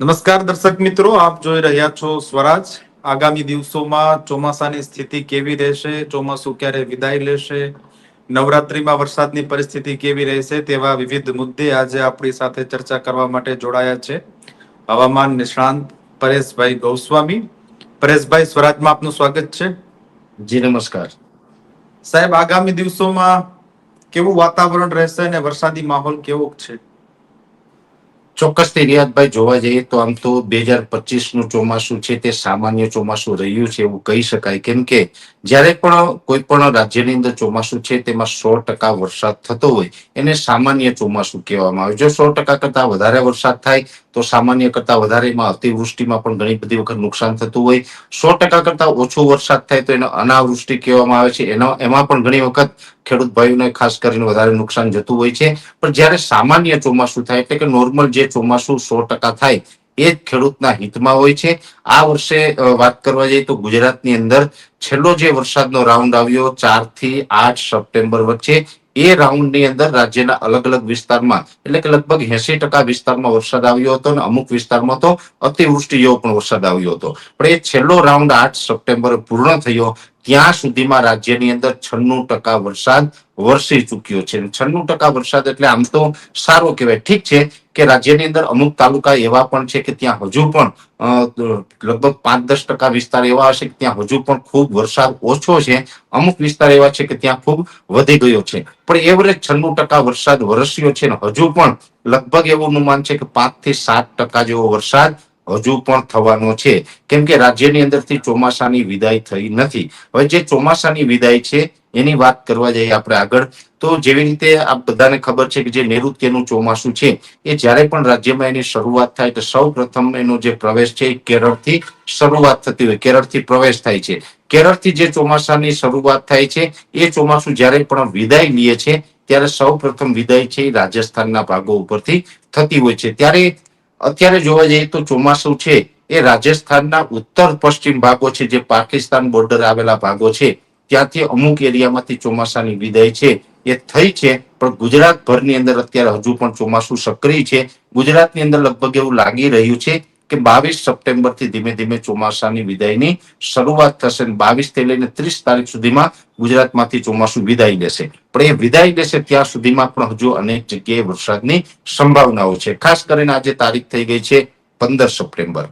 નમસ્કાર દર્શક મિત્રો આપ જોઈ રહ્યા છો સ્વરાજ. આગામી દિવસોમાં ચોમાસાની સ્થિતિ કેવી રહેશે? ચોમાસું ક્યારે વિદાય લેશે? નવરાત્રીમાં વરસાદની પરિસ્થિતિ કેવી રહેશે તેવા વિવિધ મુદ્દે આજે આપણી સાથે ચર્ચા કરવા માટે જોડાયા છે હવામાન નિષ્ણાંત પરેશભાઈ ગૌસ્વામી. પરેશભાઈ સ્વરાજમાં આપનું સ્વાગત છે. જી નમસ્કાર. સાહેબ આગામી દિવસોમાં કેવું વાતાવરણ રહેશે અને વરસાદી માહોલ કેવો છે? ચોક્કસથી રિયાતભાઈ જોવા જઈએ તો આમ તો બે હજાર પચીસનું ચોમાસું છે, તે સામાન્ય ચોમાસું રહ્યું છે એવું કહી શકાય. કેમ કે જ્યારે પણ કોઈ પણ રાજ્યની અંદર ચોમાસું છે, તેમાં સો ટકા વરસાદ થતો હોય, એને સામાન્ય ચોમાસું કહેવામાં આવે. જો સો ટકા કરતા વધારે વરસાદ થાય, તો સામાન્ય કરતાં વધારેમાં અતિવૃષ્ટિમાં પણ ઘણી બધી વખત નુકસાન થતું હોય. સો ટકા કરતા ઓછો વરસાદ થાય, તો એને અનાવૃષ્ટિ કહેવામાં આવે છે. એનો, એમાં પણ ઘણી વખત ખેડૂત ભાઈઓને ખાસ કરીને વધારે નુકસાન જતું હોય છે. પણ જ્યારે સામાન્ય ચોમાસું થાય, એટલે કે નોર્મલ જે ચોમાસું સો ટકા થાય એ જ ખેડૂતના હિતમાં હોય છે. આ વર્ષે વાત કરવા જઈએ તો ગુજરાતની અંદર છેલ્લો જે વરસાદનો રાઉન્ડ આવ્યો ચારથી આઠ સપ્ટેમ્બર વચ્ચે, એ રાઉન્ડની અંદર રાજ્યના અલગ અલગ વિસ્તારમાં, એટલે કે લગભગ એસી ટકા વિસ્તારમાં વરસાદ આવ્યો હતો અને અમુક વિસ્તારમાં તો અતિવૃષ્ટિ જેવો પણ વરસાદ આવ્યો હતો. પણ એ છેલ્લો રાઉન્ડ આઠ સપ્ટેમ્બર પૂર્ણ થયો ત્યાં સુધીમાં રાજ્યની અંદર છન્નું ટકા વરસાદ વરસી ચૂક્યો છે. છન્નું ટકા વરસાદ એટલે આમ તો સારો કહેવાય. ઠીક છે કે રાજ્યની અંદર અમુક તાલુકા એવા પણ છે કે ત્યાં હજુ પણ લગભગ પાંચ દસ ટકા વિસ્તાર એવા હશે કે ત્યાં હજુ પણ ખૂબ વરસાદ ઓછો છે. અમુક વિસ્તાર એવા છે કે ત્યાં ખૂબ વધી ગયો છે. પણ એવરેજ છન્નું ટકા વરસાદ વરસ્યો છે ને હજુ પણ લગભગ એવું અનુમાન છે કે પાંચથી સાત ટકા જેવો વરસાદ હજુ પણ થવાનો છે. કેમ કે રાજ્યની અંદરથી ચોમાસાની વિદાય થઈ નથી. હવે જે ચોમાસાની વિદાય છે, એની વાત કરવા જઈએ આપણે આગળ. તો જેવી રીતે આ બધાને ખબર છે કે જે નૈઋત્યનું ચોમાસું છે, એ જ્યારે પણ રાજ્યમાં એની શરૂઆત થાય તો સૌ પ્રથમ એનો જે પ્રવેશ છે એ કેરળથી શરૂઆત થતી હોય, કેરળથી પ્રવેશ થાય છે. કેરળથી જે ચોમાસાની શરૂઆત થાય છે, એ ચોમાસું જ્યારે પણ વિદાય લે છે, ત્યારે સૌ પ્રથમ વિદાય છે એ રાજસ્થાનના ભાગો ઉપરથી થતી હોય છે. ત્યારે અત્યારે જોવા જઈએ તો ચોમાસું છે, એ રાજસ્થાનના ઉત્તર પશ્ચિમ ભાગો છે, જે પાકિસ્તાન બોર્ડર આવેલા ભાગો છે, ત્યાંથી અમુક એરિયામાંથી ચોમાસાની વિદાય છે, એ થઈ છે, પણ ગુજરાતભરની અંદર અત્યારે હજુ પણ ચોમાસું સક્રિય છે. ગુજરાતની અંદર લગભગ એવું લાગી રહ્યું છે કે બાવીસ સપ્ટેમ્બરથી ધીમે ધીમે ચોમાસાની વિદાયની શરૂઆત થશે બાવીસથી લઈને ત્રીસ તારીખ સુધીમાં ગુજરાતમાંથી ચોમાસું વિદાય લેશે. પણ એ વિદાય લેશે ત્યાં સુધીમાં પણ હજુ અનેક જગ્યાએ વરસાદની સંભાવનાઓ છે. ખાસ કરીને આજે તારીખ થઈ ગઈ છે પંદર સપ્ટેમ્બર.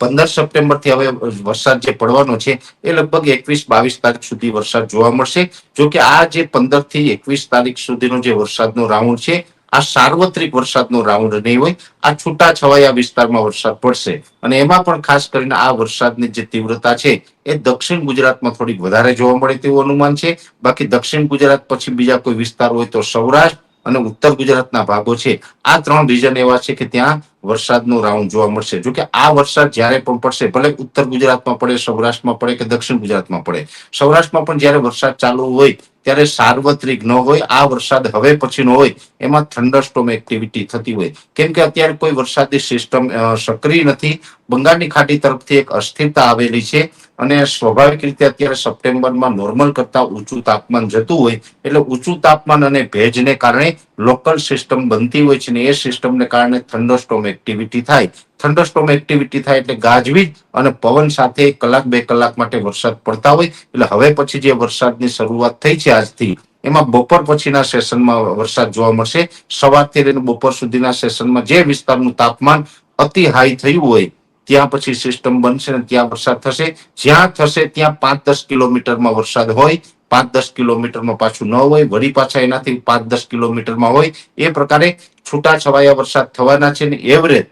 પંદર સપ્ટેમ્બરથી હવે વરસાદ જે પડવાનો છે એ લગભગ એકવીસ બાવીસ તારીખ સુધી વરસાદ જોવા મળશે. જો કે આ જે પંદરથી એકવીસ તારીખ સુધીનો જે વરસાદનો રાઉન્ડ છે આ સાર્વત્રિક વરસાદનો રાઉન્ડ નહીં હોય, આ છૂટા છવાયા વિસ્તારમાં વરસાદ પડશે. અને એમાં પણ ખાસ કરીને આ વરસાદની જે તીવ્રતા છે, એ દક્ષિણ ગુજરાતમાં થોડીક વધારે જોવા મળે તેવું અનુમાન છે. બાકી દક્ષિણ ગુજરાત પછી બીજા કોઈ વિસ્તાર હોય તો સૌરાષ્ટ્ર અને ઉત્તર ગુજરાતના ભાગો છે. આ ત્રણ રીજન એવા છે કે ત્યાં વરસાદનો રાઉન્ડ જોવા મળશે. જો કે આ વરસાદ જ્યારે પણ પડશે, ભલે ઉત્તર ગુજરાતમાં પડે, સૌરાષ્ટ્રમાં પડે કે દક્ષિણ ગુજરાતમાં પડે, સૌરાષ્ટ્રમાં પણ જ્યારે વરસાદ ચાલુ હોય ત્યારે સાર્વત્રિક ન હોય, આ વરસાદ હવે પછીનો હોય, એમાં થંડરસ્ટોમ એક્ટિવિટી થતી હોય. કેમ કે અત્યારે કોઈ વરસાદની સિસ્ટમ સક્રિય નથી. બંગાળની ખાડી તરફથી એક અસ્થિરતા આવેલી છે. અને સ્વાભાવિક રીતે અત્યારે સપ્ટેમ્બરમાં નોર્મલ કરતા ઊંચું તાપમાન જતું હોય, એટલે ઊંચું તાપમાન અને ભેજને કારણે લોકલ સિસ્ટમ બનતી હોય છે ને એ સિસ્ટમને કારણે થંડરસ્ટોમ એક્ટિવિટી થાય. થંડરસ્ટોમ એક્ટિવિટી થાય એટલે ગાજવીજ અને પવન સાથે કલાક, બે કલાક માટે વરસાદ પડતા હોય, એટલે હવે પછી જે વરસાદની શરૂઆત થઈ છે આજથી, એમાં બપોર પછીના સેશનમાં વરસાદ જોવા મળશે. સવારથી લઈને બપોર સુધીના સેશનમાં જે વિસ્તારનું તાપમાન અતિ હાઈ થયું હોય ત્યાં પછી સિસ્ટમ બનશે ને ત્યાં વરસાદ થશે. જ્યાં થશે ત્યાં પાંચ દસ કિલોમીટરમાં વરસાદ હોય પાંચ દસ કિલોમીટરમાં પાછું ન હોય, વળી પાછા એનાથી પાંચ દસ કિલોમીટરમાં હોય. એ પ્રકારે છૂટા છવાયા વરસાદ થવાના છે ને એવરેજ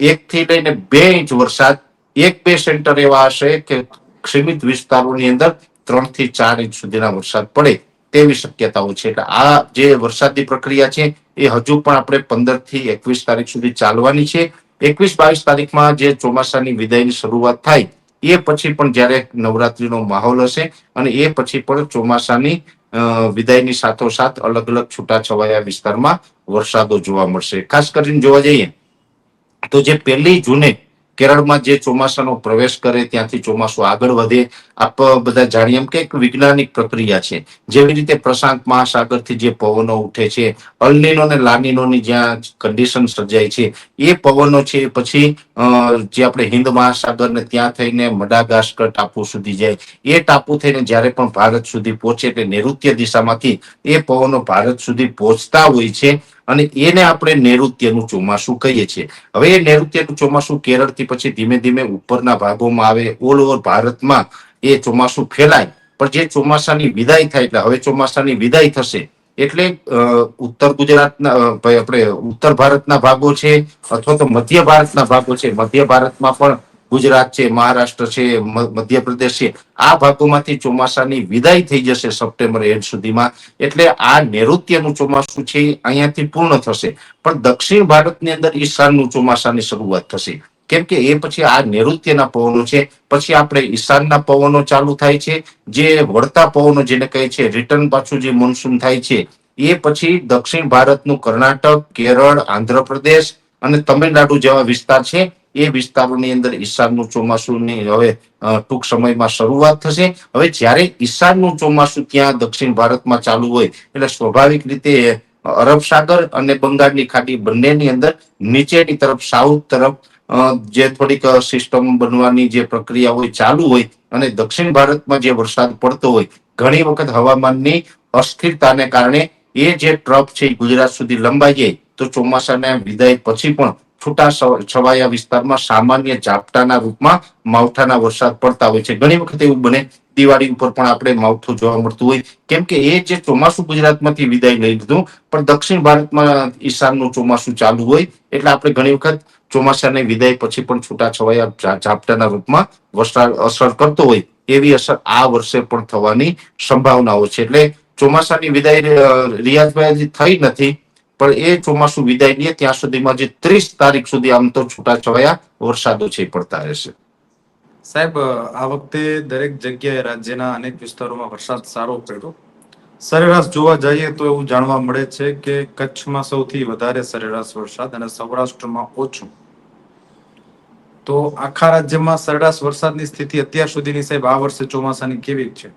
એક થી લઈને બે ઇંચ વરસાદ. એક બે સેન્ટર એવા હશે કે સીમિત વિસ્તારોની અંદર ત્રણથી ચાર ઇંચ સુધીના વરસાદ પડે તેવી શક્યતાઓ છે. એટલે આ જે વરસાદની પ્રક્રિયા છે એ હજુ પણ આપણે પંદરથી એકવીસ તારીખ સુધી ચાલવાની છે. એકવીસ બાવીસ તારીખમાં જે ચોમાસાની વિદાયની શરૂઆત થાય, એ પછી પણ જ્યારે નવરાત્રીનો માહોલ હશે અને એ પછી પણ ચોમાસાની વિદાયની સાથોસાથ અલગ અલગ છૂટાછવાયા વિસ્તારમાં વરસાદો જોવા મળશે. ખાસ કરીને જોવા જઈએ તો જે પહેલી જૂને કેરળમાં જે ચોમાસાનો પ્રવેશ કરે ત્યાંથી ચોમાસું આગળ વધે, આપ બધા જાણીએ કે એક વૈજ્ઞાનિક પ્રક્રિયા છે. જેવી રીતે પ્રશાંત મહાસાગરથી જે પવનો ઉઠે છે, અલનીનો અને લાનીનોની જ્યાં કન્ડિશન સર્જાય છે, એ પવનો છે પછી જે આપણે હિન્દ મહાસાગર ને ત્યાં થઈને મડાગાસ્કર ટાપુ સુધી જાય, એ ટાપુ થઈને જ્યારે પણ ભારત સુધી પહોંચે એટલે નૈઋત્ય દિશામાંથી એ પવનો ભારત સુધી પહોંચતા હોય છે. અને એને આપણે નૈઋત્યનું ચોમાસું કહીએ છીએ. હવે એ નૈઋત્યનું ચોમાસું કેરળથી પછી ધીમે ધીમે ઉપરના ભાગોમાં આવે, ઓલ ઓવર ભારતમાં એ ચોમાસું ફેલાય. પણ જે ચોમાસાની વિદાય થાય એટલે હવે ચોમાસાની વિદાય થશે એટલે ઉત્તર ગુજરાતના આપણે ઉત્તર ભારતના ભાગો છે, અથવા તો મધ્ય ભારતના ભાગો છે. મધ્ય ભારતમાં પણ ગુજરાત છે, મહારાષ્ટ્ર છે મધ્યપ્રદેશ છે, આ ભાગોમાંથી ચોમાસાની વિદાય થઈ જશે સપ્ટેમ્બર એન્ડ સુધીમાં. એટલે આ નૈઋત્યનું ચોમાસું છે, અહીંયાથી પૂર્ણ થશે. પણ દક્ષિણ ભારતની અંદર ઈશાનનું ચોમાસાની શરૂઆત થશે. કેમ કે એ પછી આ નૈઋત્યના પવનો છે, પછી આપણે ઈશાનના પવનો ચાલુ થાય છે, જે વળતા પવનો જેને કહે છે રિટર્ન પાછું જે મોન્સૂન થાય છે, એ પછી દક્ષિણ ભારતનું કર્ણાટક, કેરળ, આંધ્રપ્રદેશ અને તમિલનાડુ જેવા વિસ્તાર છે એ વિસ્તારોની અંદર ઈશાનનું ચોમાસુની હવે ટૂંક સમયમાં શરૂઆત થશે. હવે જ્યારે ઈશાનનું ચોમાસું ત્યાં દક્ષિણ ભારતમાં ચાલુ હોય, એટલે સ્વાભાવિક રીતે અરબ સાગર અને બંગાળની ખાડી બંનેની અંદર નીચેની તરફ, સાઉથ તરફ જે થોડીક સિસ્ટમ બનવાની જે પ્રક્રિયા હોય, ચાલુ હોય અને દક્ષિણ ભારતમાં જે વરસાદ પડતો હોય, ઘણી વખત હવામાનની અસ્થિરતાને કારણે એ જે ટ્રફ છે એ ગુજરાત સુધી લંબાઈ જાય, તો ચોમાસાના વિદાય પછી પણ છૂટા છવાયા વિસ્તારમાં સામાન્ય ઝાપટાના રૂપમાં માવઠાના વરસાદ પડતા હોય છે. ઘણી વખત એવું બને દિવાળી ઉપર પણ આપણે માવઠું જોવા મળતું હોય. કેમ કે એ જે ચોમાસું ગુજરાતમાંથી વિદાય લઈ લીધું પણ દક્ષિણ ભારતમાં ઈશાનનું ચોમાસું ચાલુ હોય એટલે આપણે ઘણી વખત ચોમાસાની વિદાય પછી પણ છૂટા છવાયા ઝાપટાના રૂપમાં વરસાદ અસર કરતો હોય એવી અસર આ વર્ષે પણ થવાની સંભાવનાઓ છે. એટલે ચોમાસાની વિદાય અ, રિયાઝભાઈ થઈ નથી. પણ એ ચોમાસું વિદાય લઈએ ત્યાં સુધીમાં જે ત્રીસ તારીખ સુધી આમ તો છૂટાછવાયા વરસાદ છે પડતા રહેશે. સાહેબ આ વખતે દરેક જગ્યાએ રાજ્યના અનેક વિસ્તારોમાં વરસાદ સારો પડ્યો. સરેરાશ જોવા જઈએ તો એવું જાણવા મળે છે કે કચ્છમાં સૌથી વધારે સરેરાશ વરસાદ અને સૌરાષ્ટ્રમાં ઓછું. તો આખા રાજ્યમાં સરેરાશ વરસાદની સ્થિતિ અત્યાર સુધીની સાહેબ, આ વર્ષે ચોમાસાની કેવી છે?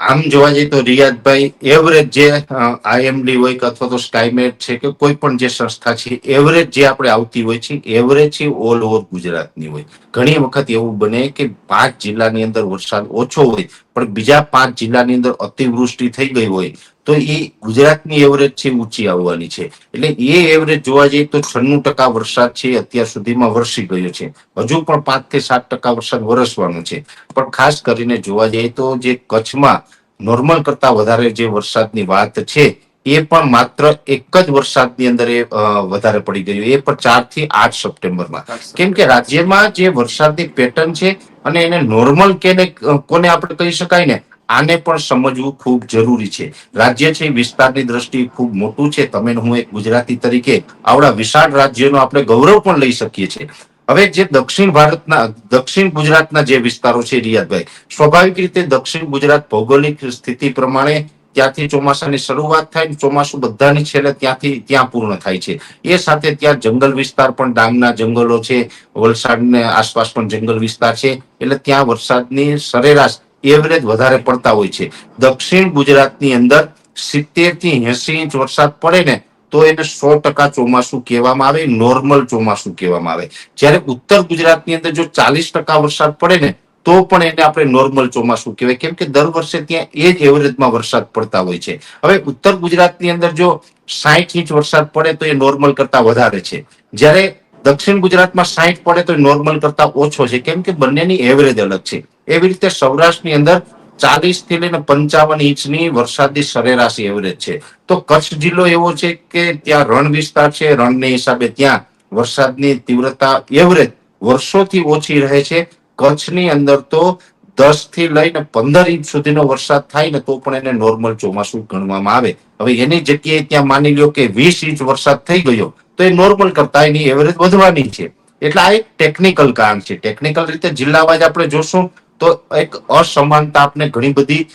આમ જોવા જઈએ તો રિયાદભાઈ એવરેજ જે આઈએમડી હોય કે અથવા તો સ્ટાઇમેટ છે કે કોઈ પણ જે સંસ્થા છે એવરેજ જે આપણે આવતી હોય છે એવરેજ છે ઓલ ઓવર ગુજરાતની હોય. ઘણી વખત એવું બને કે પાંચ જિલ્લાની અંદર વરસાદ ઓછો હોય, પણ બીજા પાંચ જિલ્લાની અંદર અતિવૃષ્ટિ થઈ ગઈ હોય તો એ ગુજરાતની એવરેજ છે ઊંચી આવવાની છે. એટલે એ એવરેજ જોવા જઈએ તો છન્નું ટકા વરસાદ છે અત્યાર સુધીમાં વરસી ગયો છે. હજુ પણ પાંચથી સાત ટકા વરસાદ વરસવાનો છે. પણ ખાસ કરીને જોવા જઈએ તો જે કચ્છમાં નોર્મલ કરતા વધારે જે વરસાદની વાત છે એ પણ માત્ર એક જ વરસાદની અંદર એ વધારે પડી ગયું. એ પણ ચારથી આઠ સપ્ટેમ્બરમાં. કેમ કે રાજ્યમાં જે વરસાદની પેટર્ન છે અને એને નોર્મલ કેને કોને આપણે કહી શકાય ને આને પણ સમજવું ખૂબ જરૂરી છે. રાજ્ય છે વિસ્તારની દ્રષ્ટિએ ખૂબ મોટું છે. તમે હું એક ગુજરાતી તરીકે આવડા વિશાળ રાજ્યનો આપણે ગૌરવ પણ લઈ શકીએ છીએ. હવે જે દક્ષિણ ભારતના, દક્ષિણ ગુજરાતના જે વિસ્તારો છે, રિયાદભાઈ, સ્વાભાવિક રીતે દક્ષિણ ગુજરાત ભૌગોલિક સ્થિતિ પ્રમાણે ત્યાંથી ચોમાસાની શરૂઆત થાય ને ચોમાસું બધાની છેલ્લે ત્યાંથી, ત્યાં પૂર્ણ થાય છે. એ સાથે ત્યાં જંગલ વિસ્તાર પણ ડાંગના જંગલો છે, વલસાડને આસપાસ પણ જંગલ વિસ્તાર છે. એટલે ત્યાં વરસાદની સરેરાશ એવરેજ વધારે પડતા હોય છે. દક્ષિણ ગુજરાતની અંદર સિત્તેરથી એસી ઇંચ વરસાદ પડે ને તો એને સો ટકા ચોમાસું કહેવામાં આવે, નોર્મલ ચોમાસું કહેવામાં આવે. જ્યારે ઉત્તર ગુજરાતની અંદર જો ચાલીસ ટકા વરસાદ પડે ને તો પણ એને આપણે નોર્મલ ચોમાસું કહેવાય. કેમ કે દર વર્ષે ત્યાં એ જ એવરેજમાં વરસાદ પડતા હોય છે. હવે ઉત્તર ગુજરાતની અંદર જો સાઠ ઇંચ વરસાદ પડે તો એ નોર્મલ કરતા વધારે છે. જ્યારે દક્ષિણ ગુજરાતમાં સાઈઠ પડે તો નોર્મલ કરતા ઓછો છે. કેમ કે બંનેની એવરેજ અલગ છે. એવી રીતે સૌરાષ્ટ્રની અંદર ચાલીસથી લઈને પંચાવન ઇંચની વરસાદની સરેરાશ એવરેજ છે. તો કચ્છ જિલ્લો એવો છે કે ત્યાં રણ વિસ્તાર છે, રણને હિસાબે ત્યાં વરસાદની તીવ્રતા એવરેજ વર્ષોથી ઓછી રહે છે. કચ્છની અંદર તો દસથી લઈને પંદર ઇંચ સુધીનો વરસાદ થાય ને તો પણ એને નોર્મલ ચોમાસું ગણવામાં આવે. હવે એની જગ્યાએ ત્યાં માની લ્યો કે વીસ ઇંચ વરસાદ થઈ ગયો. તો એ નોર્મલ કરતા એની એવરેજ વધવાની છે. એટલે આ એક ટેકનિકલ કારણ છે. ટેકનિકલ રીતે જિલ્લા વાઇઝ આપણે જોશું તો એક અસમાનતા આપણે ઘણી બધી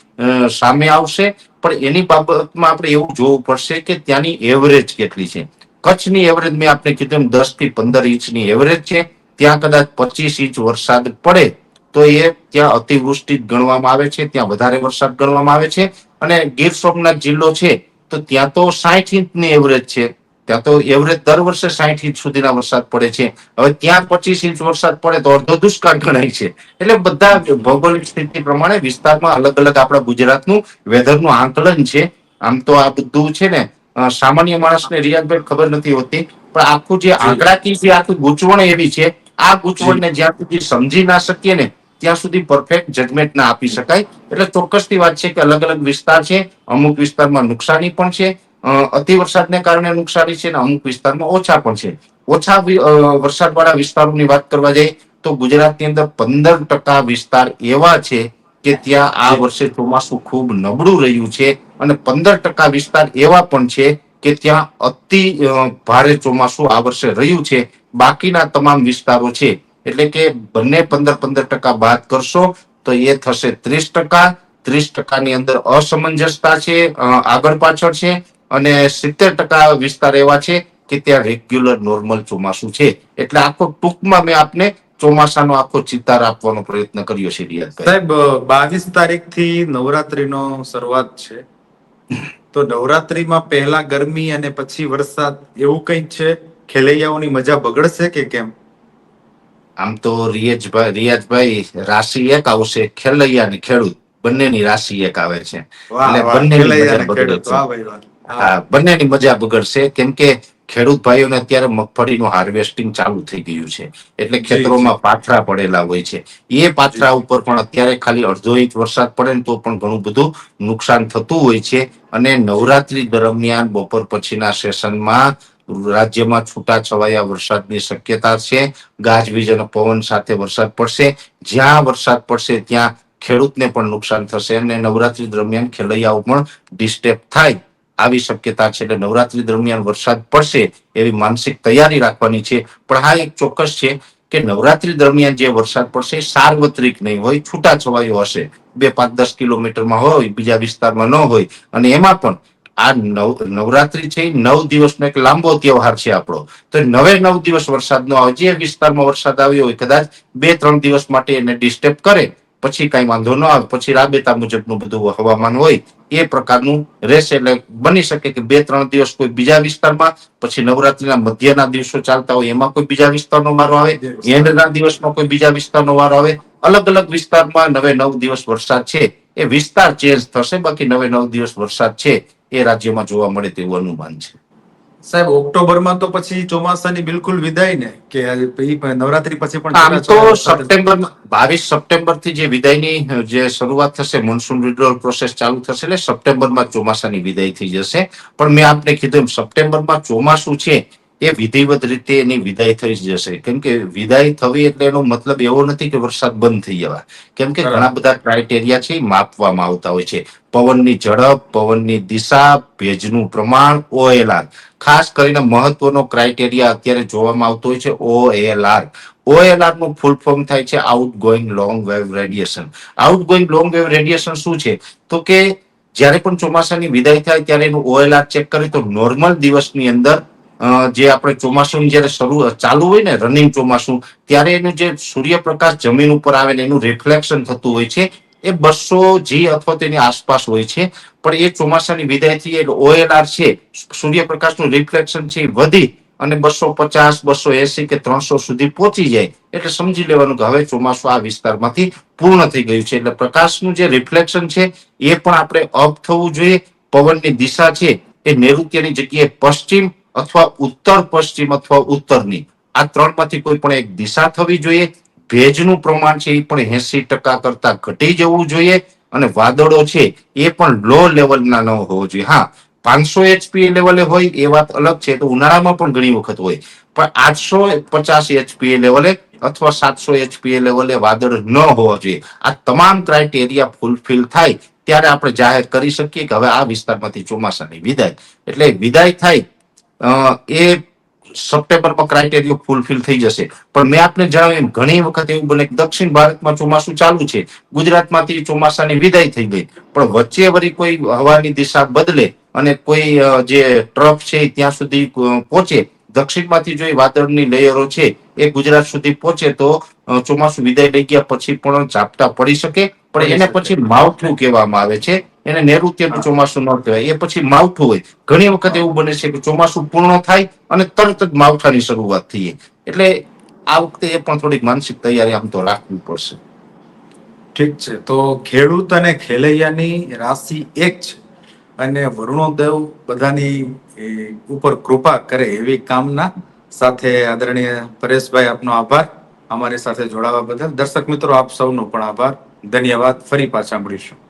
સામે આવશે. પણ એની બાબતમાં આપણે એવું જોવું પડશે કે ત્યાંની એવરેજ કેટલી છે. કચ્છની એવરેજ મેં આપણે કીધું દસથી પંદર ઇંચની એવરેજ છે. ત્યાં કદાચ પચીસ ઇંચ વરસાદ પડે તો એ ત્યાં અતિવૃષ્ટિ ગણવામાં આવે છે. ત્યાં વધારે વરસાદ ગણવામાં આવે છે. અને ગીર સોમનાથ જિલ્લો છે તો ત્યાં તો સાઠ ઇંચની એવરેજ છે. ત્યાં તો એવરેજ દર વર્ષે સાઠ ઇંચ સુધીના વરસાદ પડે છે. હવે ત્યાં પચીસ ઇંચ વરસાદ પડે તો અડધો દુષ્કાળ ગણાય છે. એટલે બધા ભૌગોલિક સ્થિતિ પ્રમાણે વિસ્તારમાં અલગ અલગ આપણા ગુજરાતનું વેધરનું આંકલન છે. આમ તો આ બધું છે ને સામાન્ય માણસને રિયાઝભાઈ ખબર નથી હોતી, પણ આખું જે આંકડાથી જે આખી ગૂંચવણ એવી છે, આ ગૂંચવણને જ્યાં સુધી સમજી ના શકીએ ને, ત્યાં સુધી પરફેક્ટ જજમેન્ટ ના આપી શકાય. એટલે ચોક્કસથી વાત છે કે અલગ અલગ વિસ્તાર છે, અમુક વિસ્તારમાં નુકસાની પણ છે અતિ વરસાદને કારણે નુકસાની છે અને અમુક વિસ્તારમાં ઓછા પણ છે. ઓછા વરસાદવાળા વિસ્તારોની વાત કરવા જઈએ તો ગુજરાતની અંદર પંદર ટકા વિસ્તાર એવા છે કે ત્યાં આ વર્ષે ચોમાસું ખૂબ નબળું રહ્યું છે અને પંદર ટકા વિસ્તાર એવા પણ છે કે ત્યાં અતિ ભારે ચોમાસું આ વર્ષે રહ્યું છે. બાકીના તમામ વિસ્તારો છે. એટલે કે બંને પંદર પંદર ટકા બાદ કરશો તો એ થશે ત્રીસ ટકા. ત્રીસ ટકાની અંદર અસમંજસતા છે આગળ પાછળ છે. અને સિત્તેર ટકા વિસ્તાર એવા છે કે ત્યાં રેગ્યુલર નોર્મલ ચોમાસું છે. એટલે આખો ટૂંકમાં મેં આપને ચોમાસાનો આખો ચિતાર આપવાનો પ્રયત્ન કર્યો છે રિયાઝભાઈ. સાહેબ બાવીસ તારીખથી નવરાત્રીનો શરૂઆત છે. તો નવરાત્રીમાં પહેલા ગરમી અને પછી વરસાદ એવું કંઈક છે? ખેલૈયાઓની મજા બગડશે કે કેમ? આમ તો રિયાજભાઈ રિયાજભાઈ રાશિ એક આવશે ખેલૈયા અને ખેડૂત. બંનેની રાશિ એક આવે છે. એટલે વાહ. બંનેની મજા બગડશે. કેમ કે ખેડૂત ભાઈઓને અત્યારે મગફળીનું હાર્વેસ્ટિંગ ચાલુ થઈ ગયું છે. એટલે ખેતરોમાં પાથરા પડેલા હોય છે. એ પાથરા ઉપર પણ અત્યારે ખાલી અડધો ઇંચ વરસાદ પડે ને તો પણ ઘણું બધું નુકસાન થતું હોય છે. અને નવરાત્રી દરમિયાન બપોર પછીના સેશનમાં રાજ્યમાં છૂટા છવાયા વરસાદની શક્યતા છે. ગાજવીજ અને પવન સાથે વરસાદ પડશે. જ્યાં વરસાદ પડશે ત્યાં ખેડૂતને પણ નુકસાન થશે અને નવરાત્રી દરમિયાન ખેલૈયાઓ પણ ડિસ્ટર્બ થાય. આવી શક્યતા છે એટલે નવરાત્રી દરમિયાન વરસાદ પડશે એવી માનસિક તૈયારી રાખવાની છે. પણ હા, એક ચોક્કસ છે કે નવરાત્રી દરમિયાન જે વરસાદ પડશે, સાર્વત્રિક નહીં હોય છૂટા છવાયો હશે. બે પાંચ દસ કિલોમીટરમાં હોય, બીજા વિસ્તારમાં ન હોય. અને એમાં પણ આ નવ, નવરાત્રી છે, નવ દિવસનો એક લાંબો તહેવાર છે આપણો. તો નવે નવ દિવસ વરસાદ ન આવે, જે વિસ્તારમાં વરસાદ આવ્યો હોય, કદાચ બે ત્રણ દિવસ માટે એને ડિસ્ટર્બ કરે પછી કઈ વાંધો ન આવે, પછી રાબેતા મુજબનું બધું હવામાન હોય, એ પ્રકારનું રહેશે એટલે બની શકે કે બે, ત્રણ દિવસ કોઈ બીજા વિસ્તારમાં, પછી નવરાત્રીના મધ્યના દિવસો ચાલતા હોય, એમાં કોઈ બીજા વિસ્તારનો વારો આવે, એન્ડના દિવસમાં કોઈ બીજા વિસ્તારનો વારો આવે, અલગ અલગ વિસ્તારમાં નવે, નવ દિવસ વરસાદ છે, એ વિસ્તાર ચેન્જ થશે, બાકી નવે, નવ દિવસ વરસાદ છે, એ રાજ્યમાં જોવા મળે તેવું અનુમાન છે. સાહેબ ઓક્ટોબરમાં તો પછી ચોમાસાની બિલકુલ વિદાય ને કે નવરાત્રી પછી પણ આમ તો સપ્ટેમ્બર બાવીસ સપ્ટેમ્બરથી જે વિદાયની જે શરૂઆત થશે મોન્સૂન વિડ્રોલ પ્રોસેસ ચાલુ થશે એટલે સપ્ટેમ્બરમાં ચોમાસાની વિદાય થઈ જશે. પણ મેં આપને કીધું એમ સપ્ટેમ્બરમાં ચોમાસું છે એ વિધિવત રીતે એની વિદાય થઈ જશે. કેમ કે વિદાય થવી એટલે એનો મતલબ એવો નથી કે વરસાદ બંધ થઈ જવા. કેમ કે ઘણા બધા ક્રાઇટેરિયા છે માપવામાં આવતા હોય છે. પવનની ઝડપ પવનની દિશા ભેજનું પ્રમાણ ઓએલઆર ખાસ કરીને મહત્વનો ક્રાઇટેરિયા અત્યારે જોવામાં આવતો હોય છે ઓએલઆર ઓએલઆરનું ફૂલ ફોર્મ થાય છે out going long wave radiation out going long wave radiation શું છે? તો કે જ્યારે પણ ચોમાસાની વિદાય થાય ત્યારે એનું ઓએલઆર ચેક કરીએ તો નોર્મલ દિવસની અંદર જે આપણે ચોમાસું જયારે શરૂ, ચાલુ હોય ને રનિંગ ચોમાસું, ત્યારે એનું જે સૂર્યપ્રકાશ જમીન ઉપર આવે ને, એનું રિફ્લેક્શન થતું હોય છે. એ બસો જી અથવા તેની આસપાસ હોય છે. પણ એ ચોમાસાની વિદાયથી એ ઓએલઆર છે, સૂર્યપ્રકાશનું રિફ્લેક્શન છે એ વધી અને બસો પચાસ, બસો એસી કે ત્રણસો સુધી પહોંચી જાય. એટલે સમજી લેવાનું કે હવે ચોમાસું આ વિસ્તારમાંથી પૂર્ણ થઈ ગયું છે. એટલે પ્રકાશનું જે રિફ્લેક્શન છે, એ પણ આપણે અપ થવું જોઈએ. પવનની દિશા છે, એ નૈઋત્યની જગ્યાએ પશ્ચિમ અથવા ઉત્તર પશ્ચિમ અથવા ઉત્તરની. આ ત્રણમાંથી કોઈ પણ એક દિશા થવી જોઈએ. ભેજનું પ્રમાણ છે એ પણ એસી ટકા કરતા ઘટી જવું જોઈએ. અને વાદળો છે એ પણ લો લેવલના ન હોવો જોઈએ. હા, પાંચસો એચપી લેવલે હોય, એ વાત અલગ છે. તો ઉનાળામાં પણ ઘણી વખત હોય. પણ આઠસો પચાસ એચપી લેવલે અથવા સાતસો એચપી લેવલે વાદળ ન હોવા જોઈએ. આ તમામ ક્રાઇટેરિયા ફૂલફિલ થાય ત્યારે આપણે જાહેર કરી શકીએ કે હવે આ વિસ્તારમાંથી ચોમાસાની વિદાય. એટલે વિદાય થાય એ સપ્ટેમ્બરમાં ક્રાઇટેરિયો ફૂલફિલ થઈ જશે. પણ મેં આપને જણાવ્યું ઘણી વખત એવું બને દક્ષિણ ભારતમાં ચોમાસું ચાલુ છે ગુજરાતમાંથી ચોમાસાની વિદાય થઈ ગઈ. પણ વચ્ચે વળી કોઈ હવાની દિશા બદલે અને કોઈ જે ટ્રફ છે ત્યાં સુધી પહોંચે દક્ષિણમાંથી જો એ વાદળની લેયરો છે એ ગુજરાત સુધી પહોંચે તો ચોમાસું વિદાય લઈ ગયા પછી પણ ઝાપટા પડી શકે. પણ એને પછી માવઠું કહેવામાં આવે છે. એને નૈઋત્યનું ચોમાસું ન કહેવાય. એ પછી માવઠું હોય. ઘણી વખત એવું બને છે કે ચોમાસું પૂર્ણ થાય અને તરત જ માવઠાની શરૂઆત થઈ એટલે આ વખતે એ પણ થોડીક માનસિક તૈયારી આમ તો રાખવી પડશે. ઠીક છે. તો ખેડૂત અને ખેલૈયાની રાશિ એક છે. અને વરુણોદેવ બધાની ઉપર કૃપા કરે એવી કામના. સાથે આદરણીય પરેશભાઈ, આપનો આભાર. અમારી સાથે જોડાવા બદલ દર્શક મિત્રો, આપ સૌનો પણ આભાર. ધન્યવાદ. ફરી પાછા મળીશું.